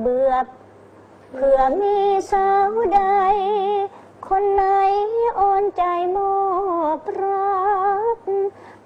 เบื่อเผื่อมีสาวใด คนไหนโอนใจมอบรัก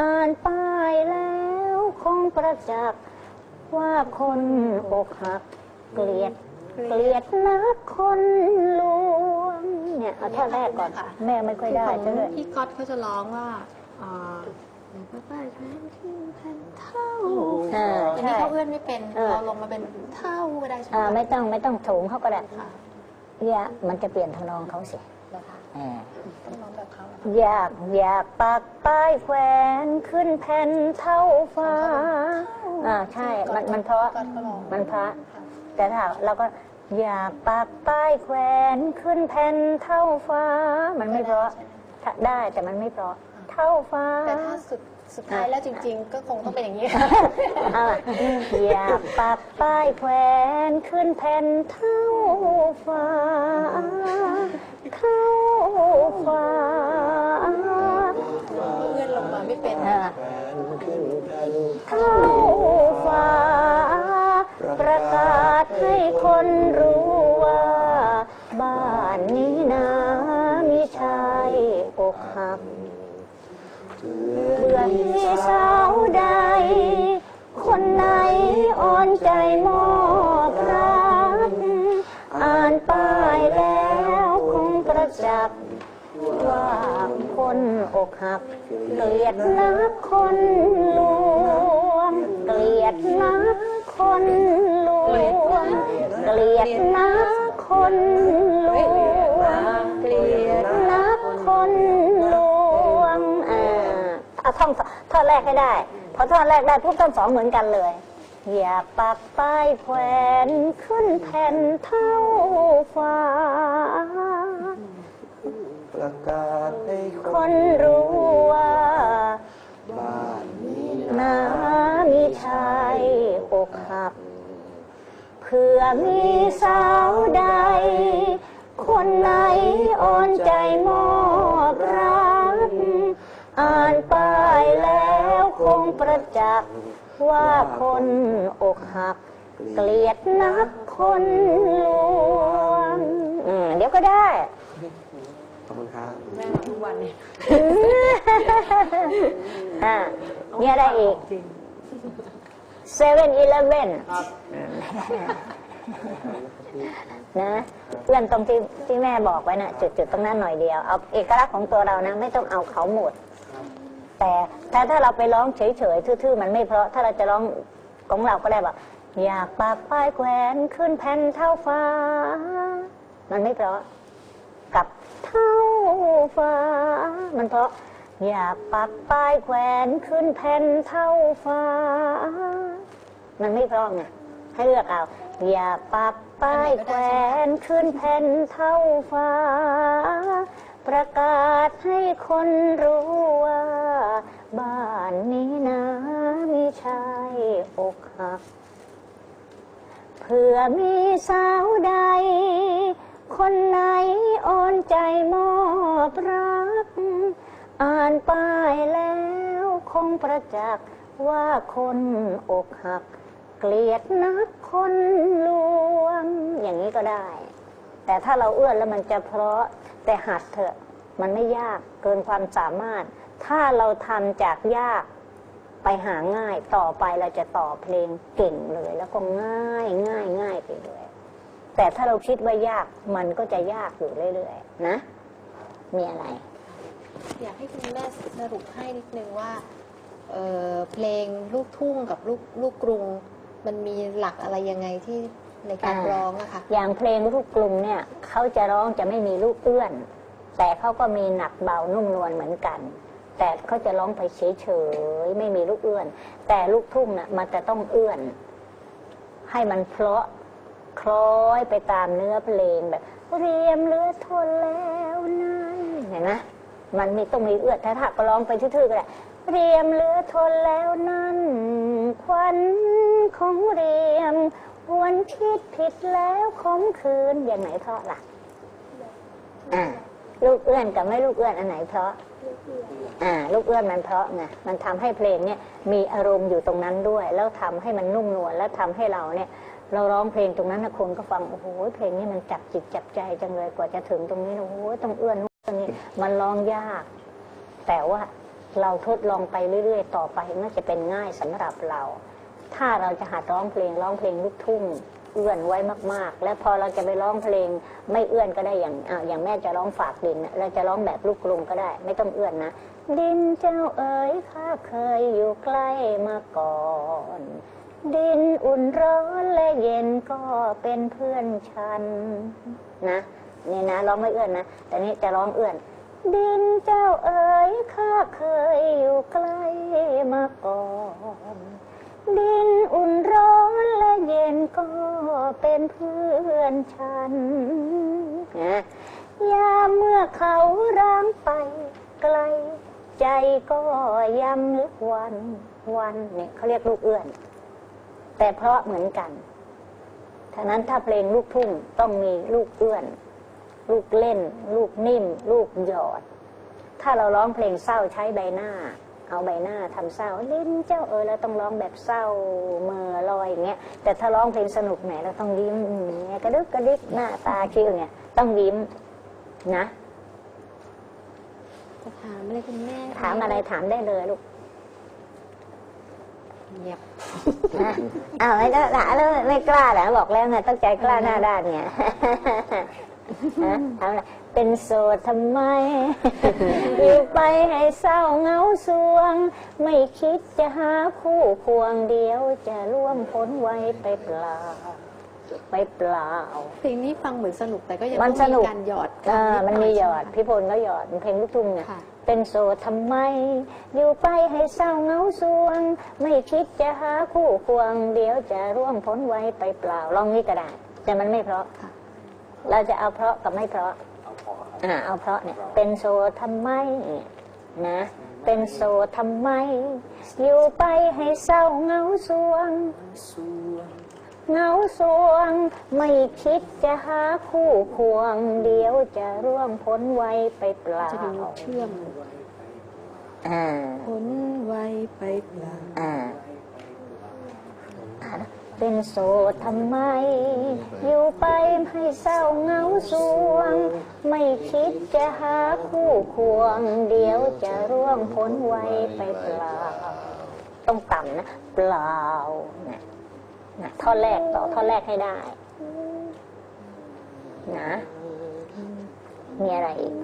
อ่านป้ายแล้วคงประจักษ์ว่าคนอกหักเกลียดเกลียดนักคนลวงเนี่ยเอาท่อนแรกก่อนค่ะแม่ไม่ค่อยได้ของซะด้วยพี่ก๊อตเขาจะร้องว่า อ่าป้าแทนที่แทนเท่าอ่าอันใช่นี้เขาเอื้อนไม่เป็น เออ เราลงมาเป็นเท่าก็ได้ใช่ไหมอ่าไม่ต้องไม่ต้องสูงเขาก็ได้ค่ะเนี่ยมันจะเปลี่ยนทำนองเขาสินะคะอ่าต้องร้องแบบเขาเหรออยากอยากปักป้ายแขวนขึ้นแผ่นเท่าฟ้า อ่าใช่มันมันเพราะก๊อตเขาร้องมันเพราะแต่ถ้าเราก็อยากปักป้ายแขวนขึ้นแผ่นเท่าฟ้า มันไม่เพราะถ้าได้แต่มันไม่เพราะ เท่าฟ้าแต่ถ้าสุดสุดท้ายแล้วจริง ๆ ก็คงต้องเป็นอย่างนี้อะอยากปักป้ายแขวนขึ้นแผ่นเท่าฟ้าเท่าฟ้าเอื้อนลงมาไม่เป็นอะเท่าฟ้า ประกาศให้คนรู้ มีสาวใด คนไหนอ่อนใจมอบรักอ่านป้ายแล้วคงประจักษ์ว่าคนอกหัก เกลียดนักคนลวงเกลียดนักคนลวงเกลียดนักคนลวงเกลียดนักคนลวง เอาท่อนท่อนแรกให้ได้ พอท่อนแรกได้ทุกท่อนสองเหมือนกันเลยอย่าปักป้ายแขวนขึ้นแผ่นเท่าฟ้า ประกาศให้คนรู้ว่า บ้านนี้นามีชายอกหักเพื่อมีสาวใด คนไหนอ่อนใจมอบรัก อ่านป้ายแล้วคงประจักษ์ว่าคนอกหัก เกลียดนักคนลวงอืมเดี๋ยวก็ได้ ขอบคุณครับแม่ทุกวันนี้อ่าเนี่ยได้อีกเซเว่นอีเลฟเว่นนะเพื่อนตรงที่ที่แม่บอกไว้นะ่ะจุดๆตรงนั้นหน่อยเดียว เอาเอกลักษณ์ของตัวเรานะ ไม่ต้องเอาเขาหมด แต่ถ้าถ้าเราไปร้องเฉยๆทื่อๆ มันไม่เพราะถ้าเราจะร้องของเราก็ได้แบบอยากปากป้ายแขวนขึ้นแผ่นเท่าฟ้า มันไม่เพราะกับเท่าฟ้า มันเพราะอยากปักป้ายแขวนขึ้นแผ่นเท่าฟ้า มันไม่เพราะไงให้เลือกเอาอยากปักป้ายแขวนขึ้นแผ่นเท่าฟ้า ประกาศให้คนรู้ว่า บ้านนี้นะมีชายอกหัก เผื่อมีสาวใด คนไหนอ่อนใจมอบรัก อ่านป้ายแล้วคงประจักษ์ว่าคนอกหัก เกลียดนักคนลวง อย่างนี้ก็ได้ แต่ถ้าเราเอื้อนแล้วมันจะเพราะแต่หัดเถอะมันไม่ยากเกินความสามารถ ถ้าเราทำจากยากไปหาง่ายต่อไปเราจะต่อเพลงเก่งเลย แล้วก็ง่ายง่ายง่ายไปเลยแต่ถ้าเราคิดว่ายากมันก็จะยากอยู่เรื่อยๆนะ มีอะไร อยากให้คุณแม่สรุปให้นิดนึงว่าเอ่อเพลงลูกทุ่งกับลูกลูกกรุง มันมีหลักอะไรยังไงที่ในการอ่าร้องอะค่ะอย่างเพลงลูกกรุงเนี่ยเขาจะร้องจะไม่มีลูกเอื้อน แต่เขาก็มีหนักเบานุ่มนวลเหมือนกัน แต่เขาจะร้องไปเฉยๆไม่มีลูกเอื้อน แต่ลูกทุ่งน่ะมันจะต้องเอื้อน ให้มันเพราะคล้อยไปตามเนื้อเพลงแบบ เรียมเลือทนแล้วนั้นเห็นไหมมันมีต้องมีเอื้อนถ้าถ้าก็ร้องไปทื่อๆก็ได้เรียมเลือทนแล้วนั้นควันของเรียมหวนคิดผิดแล้วขมคืนอย่างไหนเพราะล่ะอ่า ลูกเอื้อนกับไม่ลูกเอื้อนอันไหนเพราะอ่า ลูกเอื้อนมันเพราะไงมันทำให้เพลงเนี่ยมีอารมณ์อยู่ตรงนั้นด้วย แล้วทำให้มันนุ่มนวลแล้วทำให้เราเนี่ย เราร้องเพลงตรงนั้นนะคนก็ฟังโอ้โหเพลงนี้มันจับจิตจับใจจังเลยกว่าจะถึงตรงนี้นะโอ้โหต้องเอื้อนนู่นเอื้มันร้องยาก แต่ว่าเราทดลองไปเรื่อย ๆ ต่อไปน่าจะเป็นง่ายสำหรับเรา ถ้าเราจะหัดร้องเพลงร้องเพลงลูกทุ่ง เอื้อนไว้มากๆ และพอเราจะไปร้องเพลงไม่เอื้อนก็ได้อย่างออย่างแม่จะร้องฝากดินเราจะร้องแบบลูกกรุงก็ได้ ไม่ต้องเอื้อนนะ ดินเจ้าเอ๋ยข้าเคยอยู่ใกล้มาก่อน ดินอุ่นร้อนและเย็นก็เป็นเพื่อนฉันนะนี่นะร้องไม่เอื้อนนะ แต่นี่จะร้องเอื้อน ดินเจ้าเอ๋ยข้าเคยอยู่ใกล้มาก่อน ดินอุ่นร้อน เพื่อนฉัน ยามเมื่อเขาร้างไปไกล ใจก็ยำลึกวันวันเนี่ยเขาเรียกลูกเอื้อน แต่เพราะเหมือนกันฉะนั้นถ้าเพลงลูกทุ่งต้องมีลูกเอื้อน ลูกเล่น ลูกนิ่ม ลูกหยอด ถ้าเราร้องเพลงเศร้าใช้ใบหน้า เอาใบหน้าทำเศร้าลิ้นเจ้าเออเราต้องร้องแบบเศร้าเมื่อลอยอย่างเงี้ยแต่ถ้าร้องเพลงสนุกแหมเราต้องยิ้มอย่างเงี้ยกระดึกกระดิกหน้าตาคิ้วอย่างเงี้ยต้องยิ้มนะจะถามอะไรคุณแม่ ถามอะไรถามได้เลยลูกเงียบนะอ้าวไม่กล้าแล้วไม่กล้าเหรอบอกแล้วไงต้องใจกล้าหน้าด้านเนี่ย ฮะถามอะไรเป็นโสดทำไม อยู่ไปให้เศร้าเหงาสวง ไม่คิดจะหาคู่ควงเดียว จะร่วมพ้นไว้ไปเปล่าไปเปล่า เพลงนี้ฟังเหมือนสนุกแต่ก็ยังมันต้องสนุกการหยอดเออคำมันมีหยอดใช่ไพี่พลก็หยอดมันเพลงลูกทุ่งเนี่ยค่ะเป็นโสดทำไม อยู่ไปให้เศร้าเหงาสวง ไม่คิดจะหาคู่ควง เดี๋ยวจะร่วงพ้นไว้ไปเปล่าลองนี้ก็ได้แต่มันไม่เพราะค่ะ เราจะเอาเพราะกับไม่เพราะอ่าเอาเพราะเนี่ย เป็นโสดทำไมนะ เป็นโสดทำไม อยู่ไปให้เศร้าเหงาสวงเหงาสวง ไม่คิดจะหาคู่ควง เดี๋ยวจะร่วงพ้นไว้ไปเปล่าจะมีเชื่อมอ่าพ้นไวไปเปล่าอ่าอ่า เป็นโสดทำไม อยู่ไปให้เศร้าเหงาสวง ไม่คิดจะหาคู่ควง เดี๋ยวจะร่วงพ้นไว้ไปเปล่า ต้องต่ำนะ เปล่านะนะท่อนแรกต่อท่อนแรกให้ได้ นะ มีอะไรอีก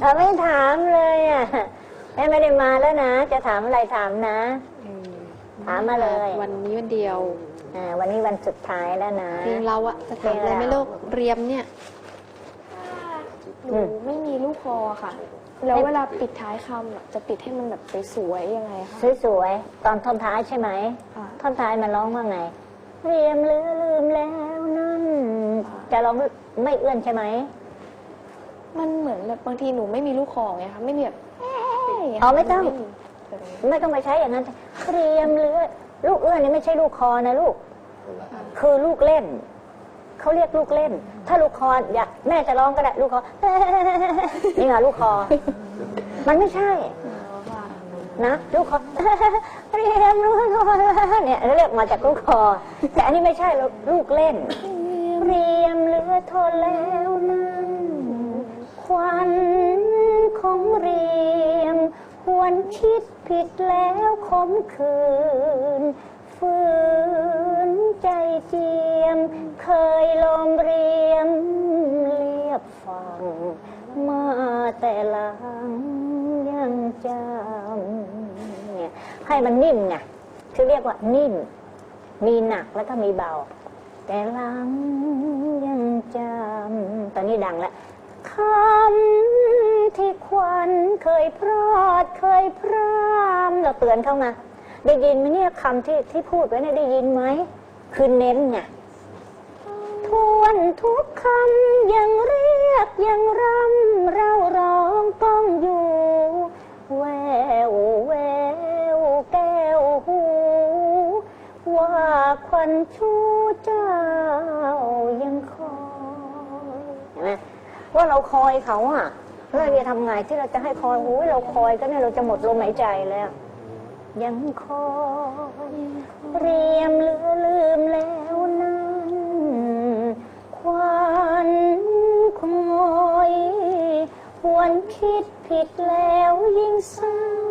เราไม่ถามเลยอะแม่ไม่ได้มาแล้วนะ จะถามอะไรถามนะ ถามมาเลย วันนี้วันเดียวอ่าวันนี้วันสุดท้ายแล้วนะเพลงเราอะจะถามอะไรเพลงเราไหม่ลูกเรียมเนี่ย หนูไม่มีลูกคอค่ะ แล้วเวลาปิดท้ายคำอะจะปิดให้มันแบบสวยๆยังไงคะ สวยๆ ตอนท่อนท้ายใช่ไหม ค่ะ ท่อนท้ายมันร้องว่าไง เรียมเหลือลืมแล้วนั่น จะร้องไม่เอื้อนใช่ไหม มันเหมือนแบบบางทีหนูไม่มีลูกคอไงคะไม่มีแบบเอ๊ะย่างเงี้ยอ๋อไม่ต้องแบบนี้ ไม่ต้องไปใช้อย่างนั้นเรียมเหลือลูกเอื้อนนี่ไม่ใช่ลูกคอนะลูก คือลูกเล่นเขาเรียกลูกเล่น ถ้าลูกคออยากแม่จะร้องก็ได้ลูกคอนี่ไงลูกคอ มันไม่ใช่นะลูกคอเรียมลูกคอเนี่ยเรียกมาจากลูกคอ แต่อันนี้ไม่ใช่ลูกลูกเล่นเรียมเหลือทนแล้วนั้นควันของเรีย มควรคิดผิดแล้วขมคืนฝืนใจเจียม เคยลมเรียมเรียบฟัง มาแต่หลังยังจำเนี่ยให้มันนิ่มไงคือเรียกว่านิ่ม มีหนักแล้วก็มีเบา แต่หลังยังจำตอนนี้ดังแล้วคำ ที่ควันเคยพรอดเคยพรำเราเตือนเข้ามาได้ยินไหมเนี่ยคำที่ที่พูดไว้เนี่ยได้ยินไหมคือเน้นไงทวนทุกคำยังเรียกยังรำเราร้องก้องอยู่ แววแววแก้วหู ว่าควันชูเจ้ายังคอยเห็นไหมว่าเราคอยเขาอะ แล้วเราจะทำไงที่เราจะให้คอยโอ้ยเราคอยก็เนี่ยเราจะหมดลมหายใจแล้ว ยังคอยเรียมเลือลืมแล้วนั้นควันคอยควนคิดผิดแล้วยิ่งเศร้า